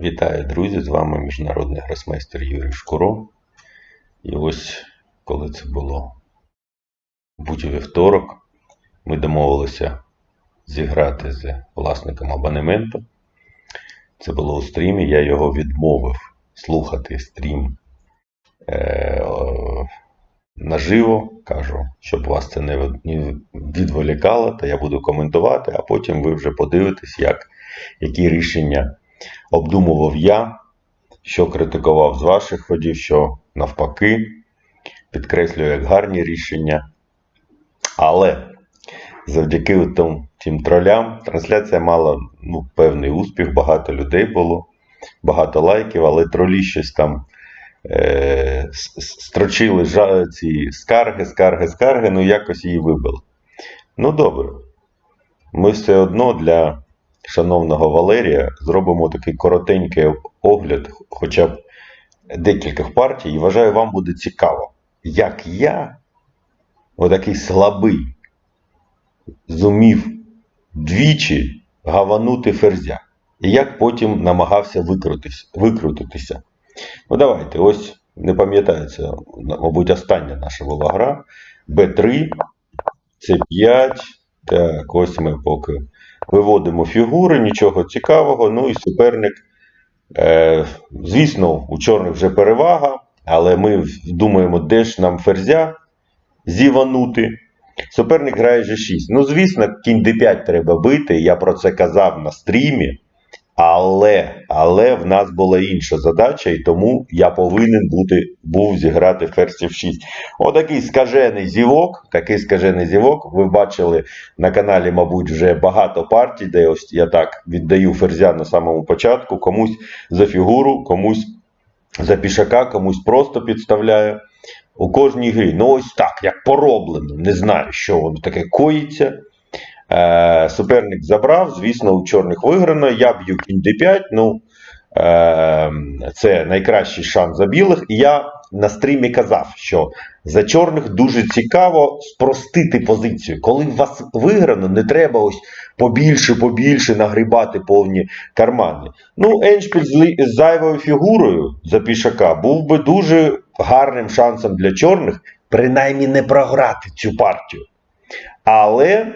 Вітаю, друзі! З вами міжнародний гросмейстер Юрій Шкуро. І ось коли це було будь у вівторок, ми домовилися зіграти з власником абонементу. Це було у стрімі, я його відмовив слухати стрім е, наживо. Кажу, щоб вас це не відволікало, то я буду коментувати, а потім ви вже подивитесь, як, які рішення обдумував я, що критикував з ваших ходів, що навпаки, підкреслюю як гарні рішення. Але завдяки тим, тим тролям трансляція мала ну, певний успіх, багато людей було, багато лайків, але тролі щось там е, строчили ці скарги, скарги, скарги, ну якось її вибили. Ну добре. Ми все одно для шановного Валерія зробимо такий коротенький огляд, хоча б декількох партій, і вважаю, вам буде цікаво, як я, отакий слабий, зумів двічі гаванути ферзя, і як потім намагався викрутитися. Ну, давайте, ось не пам'ятається, мабуть, остання наша була гра. Б3, С5. Так, ось ми поки виводимо фігури, нічого цікавого. Ну і суперник. Е, звісно, у чорних вже перевага, але ми думаємо, де ж нам ферзя зіванути. Суперник грає G6. Ну, звісно, кінь D5 треба бити. Я про це казав на стрімі. Але, але в нас була інша задача, і тому я повинен бути, був зіграти ферзь F6. Отакий скажений зівок, такий скажений зівок. Ви бачили на каналі, мабуть, вже багато партій, де ось я так віддаю ферзя на самому початку, комусь за фігуру, комусь за пішака, комусь просто підставляю. У кожній грі. Ну, ось так, як пороблено. Не знаю, що воно таке коїться. Е, суперник забрав, звісно, у чорних виграно. Я б'ю кінь d5. Ну, е, це найкращий шанс за білих. І я на стрімі казав, що за чорних дуже цікаво спростити позицію. Коли у вас виграно, не треба ось побільше, побільше нагрібати повні кармани. Ну, Еншпіль з, зайвою фігурою за пішака був би дуже гарним шансом для чорних, принаймні не програти цю партію. Але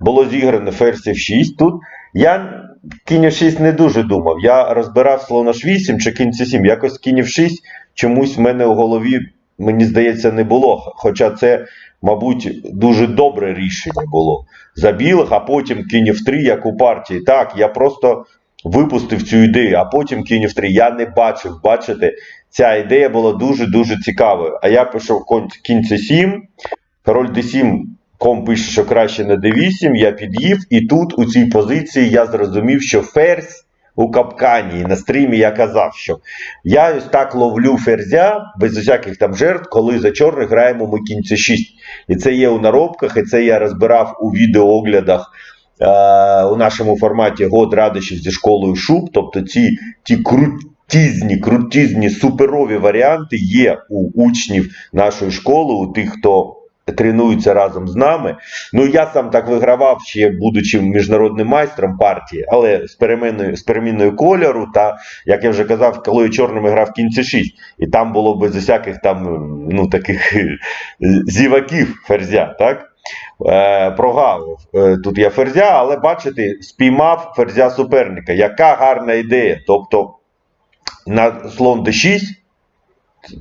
було зіграно ферзь F6 тут. Я кінь F6 не дуже думав. Я розбирав слон H8 чи кінь C7. Якось кінь F6 чомусь в мене у голові, мені здається, не було. Хоча це, мабуть, дуже добре рішення було за білих, а потім кінь F3, як у партії. Так, я просто випустив цю ідею, а потім кінь F3. Я не бачив, бачите, ця ідея була дуже-дуже цікавою. А я пішов кінь C7, король D7. Ком пише, що краще на d8, я під'їв, і тут у цій позиції я зрозумів, що ферзь у капкані. На стрімі я казав, що я ось так ловлю ферзя без усяких там жертв, коли за чорних граємо ми кінь c6. І це є у наробках, і це я розбирав у відеооглядах е, у нашому форматі Год радощів зі школою шуб. Тобто ці ті крутізні, крутізні, суперові варіанти є у учнів нашої школи, у тих, хто тренуються разом з нами. Ну я сам так вигравав, ще будучи міжнародним майстром партії, але з перемінною, з перемінною кольору, та як я вже казав, коли я чорними грав кінці 6, і там було без усяких там ну таких зіваків ферзя, так? Е, прогавив е, тут я ферзя, але бачите, спіймав ферзя суперника. Яка гарна ідея. Тобто на слон d6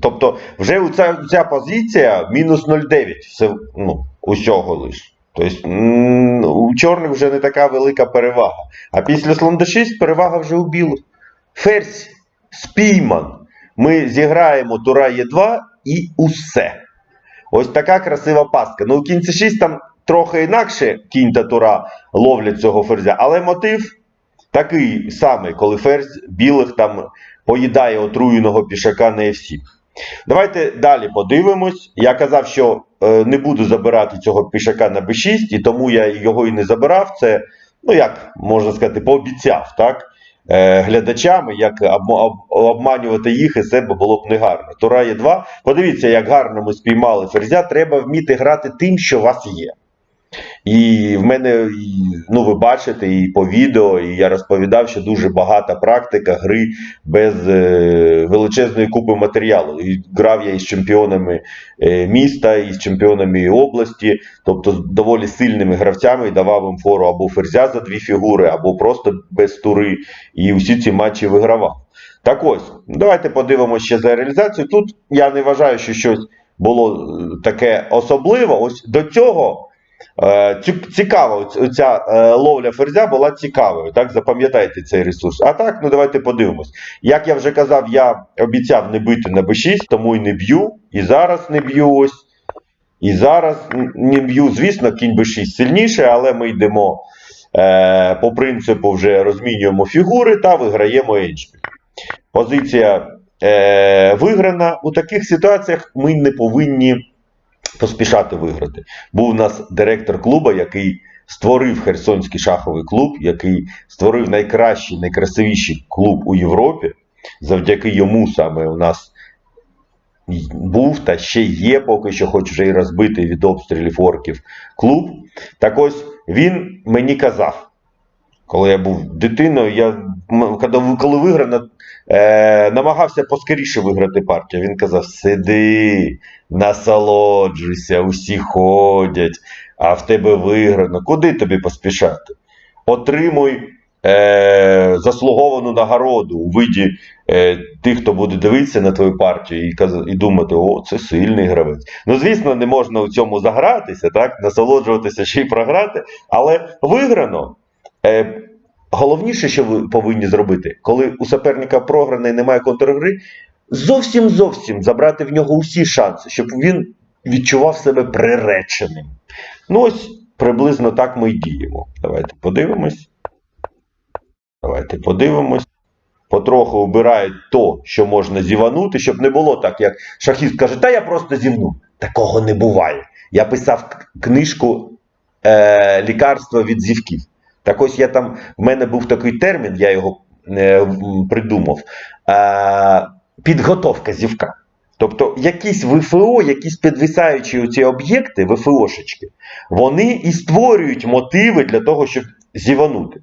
Тобто, вже ця, ця позиція мінус 0,9 все, ну, усього лиш. Тобто у чорних вже не така велика перевага. А після слон d6 перевага вже у білих. Ферзь спійман. Ми зіграємо тура Е2 і усе. Ось така красива пастка. Ну, у кінці 6 там трохи інакше кінь та тура ловлять цього ферзя, але мотив такий самий, коли ферзь білих там поїдає отруєного пішака на F7. Давайте далі подивимось. Я казав, що е, не буду забирати цього пішака на b6, і тому я його і не забирав. Це, ну як можна сказати, пообіцяв так? Е, глядачами, як об, об- обманювати їх і себе було б негарно. Тура є 2. Подивіться, як гарно ми спіймали ферзя. Треба вміти грати тим, що у вас є. І в мене, ну ви бачите, і по відео, і я розповідав, що дуже багата практика гри без е, величезної купи матеріалу. І грав я із чемпіонами е, міста, і з чемпіонами області, тобто з доволі сильними гравцями, і давав їм фору або ферзя за дві фігури, або просто без тури. І усі ці матчі вигравав. Так ось, давайте подивимося ще за реалізацію. Тут я не вважаю, що щось було е, таке особливе. Ось до цього. Е, Цікаво, ця е, ловля ферзя була цікавою. Так, запам'ятайте цей ресурс. А так, ну давайте подивимось. Як я вже казав, я обіцяв не бити на b6, тому і не б'ю. І зараз не б'ю ось. І зараз не б'ю. Звісно, кінь b6 сильніше, але ми йдемо е, по принципу, вже розмінюємо фігури та виграємо еншпіль. Позиція е, виграна. У таких ситуаціях ми не повинні поспішати виграти. Був у нас директор клубу, який створив Херсонський шаховий клуб, який створив найкращий, найкрасивіший клуб у Європі. Завдяки йому саме у нас був та ще є, поки що, хоч вже і розбитий від обстрілів орків клуб. Так ось він мені казав, коли я був дитиною, я коли, виграно, е, намагався поскоріше виграти партію. Він казав: сиди, насолоджуйся, усі ходять, а в тебе виграно. Куди тобі поспішати? Отримуй е, заслуговану нагороду у виді е, тих, хто буде дивитися на твою партію і, і думати, о, це сильний гравець. Ну, звісно, не можна у цьому загратися, так, насолоджуватися ще й програти, але виграно. Е, головніше, що ви повинні зробити, коли у суперника програна і немає контргри, зовсім зовсім забрати в нього усі шанси, щоб він відчував себе приреченим. Ну, ось приблизно так ми й діємо. Давайте подивимось. Давайте подивимось. Потроху обирають то, що можна зіванути, щоб не було так, як шахіст каже, та я просто зівну. Такого не буває. Я писав книжку е, лікарства від зівків. Так ось я там, в мене був такий термін, я його е, придумав. Е, підготовка зівка. Тобто якісь ВФО, якісь підвисаючі оці об'єкти, ВФОшечки, вони і створюють мотиви для того, щоб зіванути.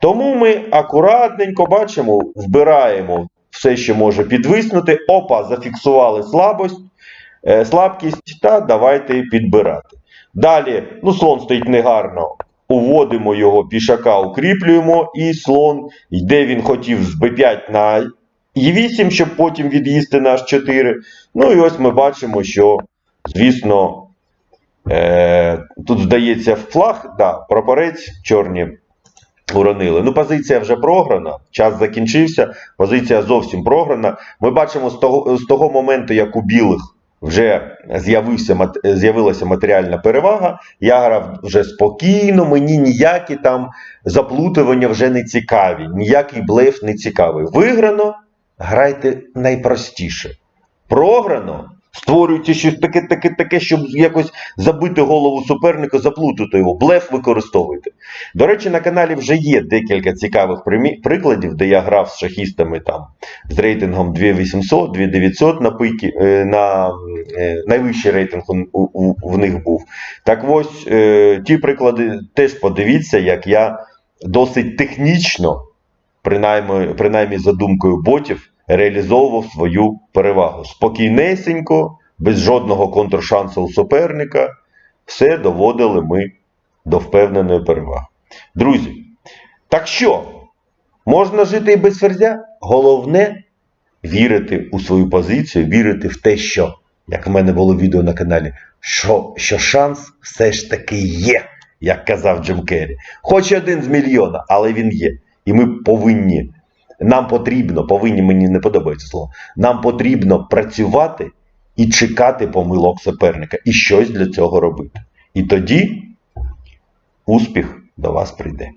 Тому ми акуратненько бачимо, вбираємо все, що може підвиснути. Опа, зафіксували слабость, е, слабкість, та давайте підбирати. Далі, ну, слон стоїть негарно. Уводимо його пішака, укріплюємо, і слон йде, він хотів з b5 на e8, щоб потім від'їсти на h4. Ну і ось ми бачимо, що, звісно, е, тут здається флаг, да, прапорець чорні уронили. Ну, позиція вже програна, час закінчився, позиція зовсім програна. Ми бачимо з того, з того моменту, як у білих вже з'явилася матеріальна перевага. Я грав вже спокійно, мені ніякі там заплутування вже не цікаві, ніякий блеф не цікавий. Виграно, грайте найпростіше. Програно. Створюйте щось таке, таке, таке, щоб якось забити голову суперника, заплутати його, блеф використовуйте. До речі, на каналі вже є декілька цікавих прикладів, де я грав з шахістами там з рейтингом 2800, 2900 на пикі, е, на е, найвищий рейтинг у, у, в них був. Так ось е, ті приклади теж подивіться, як я досить технічно, принаймні, принаймні за думкою ботів, реалізовував свою перевагу. Спокійнесенько, без жодного контршансу у суперника, все доводили ми до впевненої переваги. Друзі, так що, можна жити і без ферзя? Головне вірити у свою позицію, вірити в те, що, як в мене було відео на каналі, що, що шанс все ж таки є, як казав Джим Керрі. Хоч один з мільйона, але він є. І ми повинні, нам потрібно, повинні, мені не подобається слово, нам потрібно працювати і чекати помилок суперника, і щось для цього робити. І тоді успіх до вас прийде.